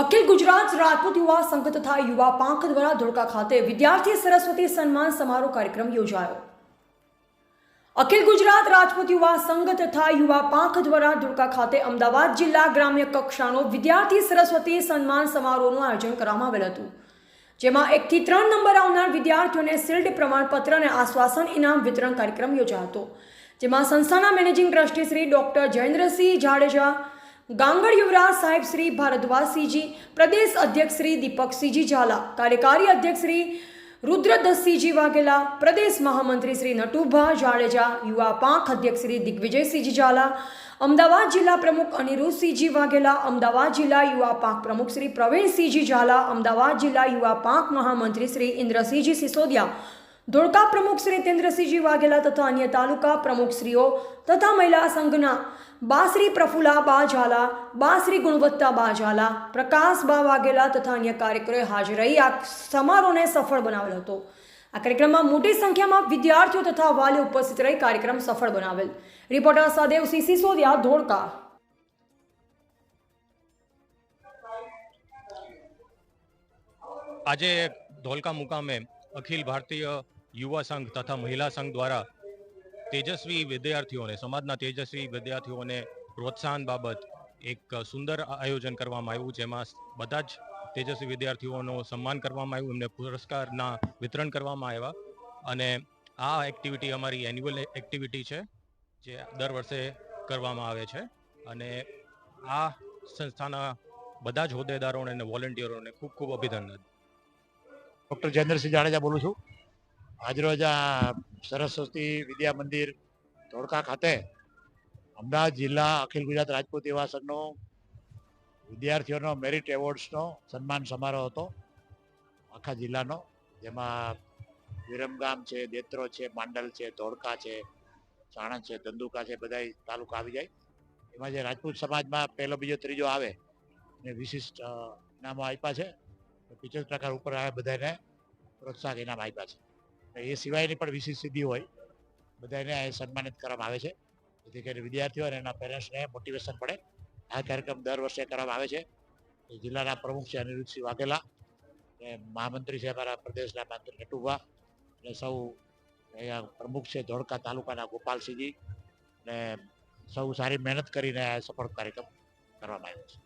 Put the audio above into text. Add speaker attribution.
Speaker 1: અખિલ ગુજરાત રાજપૂત યુવા સંઘ તથા યુવા પાંખ દ્વારા ધોળકા ખાતે વિદ્યાર્થી સરસ્વતી સન્માન સમારોહ કાર્યક્રમ યોજાયો. અખિલ ગુજરાત રાજપૂત યુવા સંઘ તથા યુવા પાંખ દ્વારા ધોળકા ખાતે અમદાવાદ જિલ્લા ગ્રામ્ય કક્ષાનો વિદ્યાર્થી સરસ્વતી સન્માન સમારોહનું આયોજન કરવામાં આવેલ હતું. જેમાં એકથી ત્રણ નંબર આવનાર વિદ્યાર્થીઓને શિલ્ડ પ્રમાણપત્ર અને આશ્વાસન ઇનામ વિતરણ કાર્યક્રમ યોજાયો હતો. જેમાં સંસ્થાના managing trustee Shri doctor Jayendrasinh Jadeja Gangad Yuvraj સાહેબ શ્રી ભારદ્વાજસિંહજી, પ્રદેશ અધ્યક્ષ શ્રી દીપકસિંહજી ઝાલા, કાર્યકારી અધ્યક્ષ શ્રી રુદ્રદસસિંહજી વાઘેલા, પ્રદેશ મહામંત્રી શ્રી નટુભા જાડેજા, યુવા પાંખ અધ્યક્ષ શ્રી દિગ્વિજયસિંહજી ઝાલા, અમદાવાદ જિલ્લા પ્રમુખ અનિરુદ્ધસિંહજી વાઘેલા, અમદાવાદ જિલ્લા યુવા પાંખ પ્રમુખ શ્રી પ્રવીણસિંહજી ઝાલા, અમદાવાદ જિલ્લા યુવા પાંખ મહામંત્રી શ્રી ઇન્દ્રસિંહજી સિસોદિયા ધોળકા પ્રમુખ શ્રી તેન્દ્રસિંહજી વાઘેલા તથા અન્ય તાલુકા પ્રમુખશ્રીઓ તથા મહિલા સંઘના બાશ્રી પ્રફુલા બા ઝાલા બાશ્રી ગુણવત્તા બા ઝાલા પ્રકાશ બા વાઘેલા તથા અન્ય કાર્યકરોએ હાજર રહી આ સમારોહને સફળ બનાવેલ હતો. આ કાર્યક્રમમાં મોટી સંખ્યામાં વિદ્યાર્થીઓ તથા વાલીઓ ઉપસ્થિત રહી કાર્યક્રમ સફળ બનાવેલ. Reporter Sadev C Sisodiya Dholka.
Speaker 2: આજે ધોલકા મુકામે અખિલ ભારતીય યુવા સંઘ તથા મહિલા સંઘ દ્વારા તેજસ્વી વિદ્યાર્થીઓને, સમાજના તેજસ્વી વિદ્યાર્થીઓને પ્રોત્સાહન બાબત એક સુંદર આયોજન કરવામાં આવ્યું, જેમાં બધા જ તેજસ્વી વિદ્યાર્થીઓનું સન્માન કરવામાં આવ્યું, એમને પુરસ્કારના વિતરણ કરવામાં આવ્યા. અને આ એક્ટિવિટી અમારી એન્યુઅલ એક્ટિવિટી છે, જે દર વર્ષે કરવામાં આવે છે. અને આ સંસ્થાના બધા જ હોદ્દેદારોને અને વોલેન્ટિયરોને ખૂબ ખૂબ અભિનંદન.
Speaker 3: ડૉક્ટર જયેન્દ્રસિંહ જાડેજા બોલું છું. આજરોજ આ સરસ્વતી વિદ્યા મંદિર ધોળકા ખાતે અમદાવાદ જિલ્લા અખિલ ગુજરાત રાજપૂત યુવા સંઘનો વિદ્યાર્થીઓનો મેરિટ એવોર્ડ્સનો સન્માન સમારોહ હતો. આખા જિલ્લાનો જેમાં વિરમગામ છે દેત્રો છે માંડલ છે ધોળકા છે સાણંદ છે ધંધુકા છે બધા તાલુકા આવી જાય. એમાં જે રાજપૂત સમાજમાં પહેલો બીજો ત્રીજો આવે ને વિશિષ્ટ અ, ઇનામો આપ્યા છે. પિચોતેર ટકા ઉપર આવે બધાને પ્રોત્સાહન ઇનામ આપ્યા છે. એ સિવાયની પણ વિશેષ સિદ્ધિ હોય, બધાને સન્માનિત કરવામાં આવે છે. જેથી કરીને વિદ્યાર્થીઓ અને એના પેરેન્ટ્સને મોટિવેશન પડે આ કાર્યક્રમ દર વર્ષે કરવામાં આવે છે. જિલ્લાના પ્રમુખ છે અનિરુદ્ધસિંહ વાઘેલા અને મહામંત્રી છે અમારા પ્રદેશના મંત્રી નટુભા અને સૌ અહીંયા પ્રમુખ છે ધોળકા તાલુકાના ગોપાલસિંહજી અને સૌ સારી મહેનત કરીને આ સફળ કાર્યક્રમ કરવામાં આવ્યો છે.